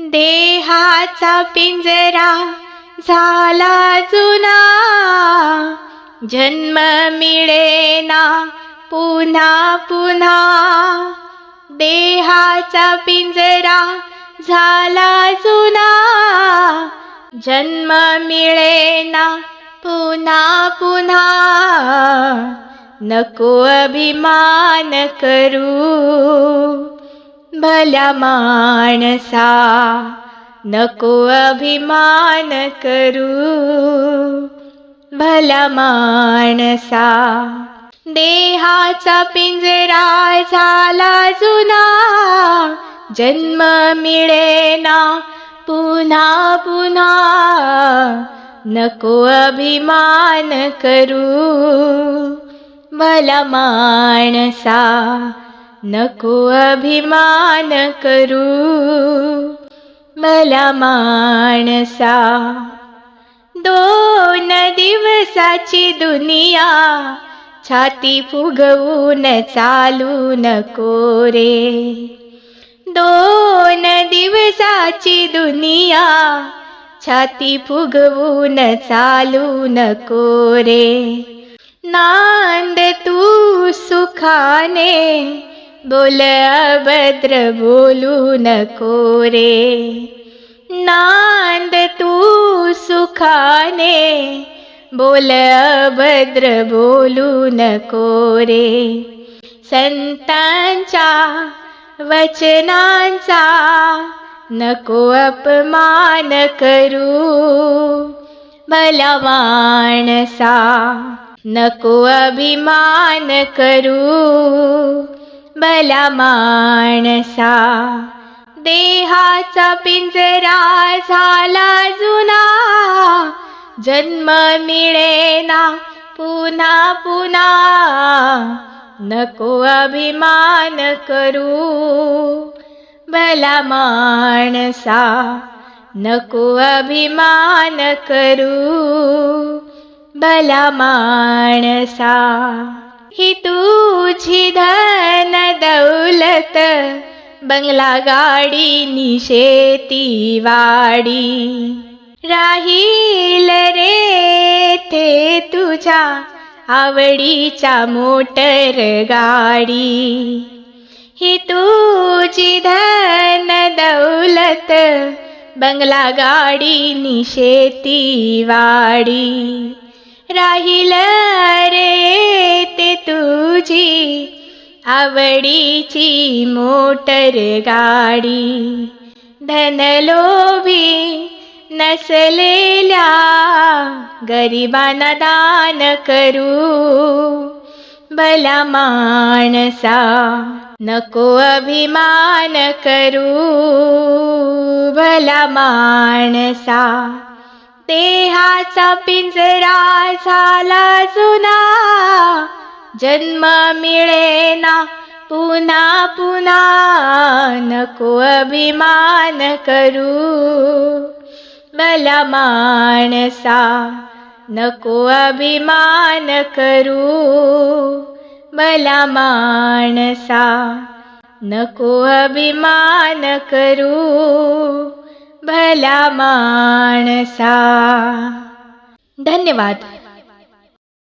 देहाचा पिंजरा झाला जुना. जन्म मिळेना पुन्हा पुन्हा. देहाचा पिंजरा झाला जुना. जन्म मिळेना पुन्हा पुन्हा. नको अभिमान करू. भला माणसा नको अभिमान करू. भला माणसा देहाचा पिंजरा झाला जुना जन्म मिळेना पुन्हा पुन्हा. नको अभिमान करू. भला माणसा नको अभिमान करू मला माणसा. दोन दिवसाची दुनिया छाती फुगवून चालू नको रे. दोन दिवसाची दुनिया छाती फुगवून चालू नको रे. नांद तू सुखाने बोल अभद्र बोलू नको रे नांद तू सुखाने बोल अभद्र बोलू नको रे संतांच्या वचनांचा नको अपमान करू। भला माणसा नको अभिमान करू भला माणसा देहाचा पिंजरा झाला जुना. जन्म मिळेना पुन्हा पुन्हा. नको अभिमान करू. भला माणसा नको अभिमान करू. भला माणसा ही तुझी धन दौलत बंगला गाडी निशेती वाडी. राहील रे ते तुझ्या आवडीच्या मोटर गाडी. ही तुझी धन दौलत बंगला गाडी निशेती वाडी. राहील रे आवडीची मोटर गाडी. धनलोभी नसलेल्या गरिबांना दान करू. भला माणसा नको अभिमान करू. भला माणसा देहाचा पिंजरा झाला जुना. जन्म मिळेना पुन्हा पुन्हा नको अभिमान करू. भला माणसा नको अभिमान करू. भला माणसा नको अभिमान करू. भला माणसा. धन्यवाद.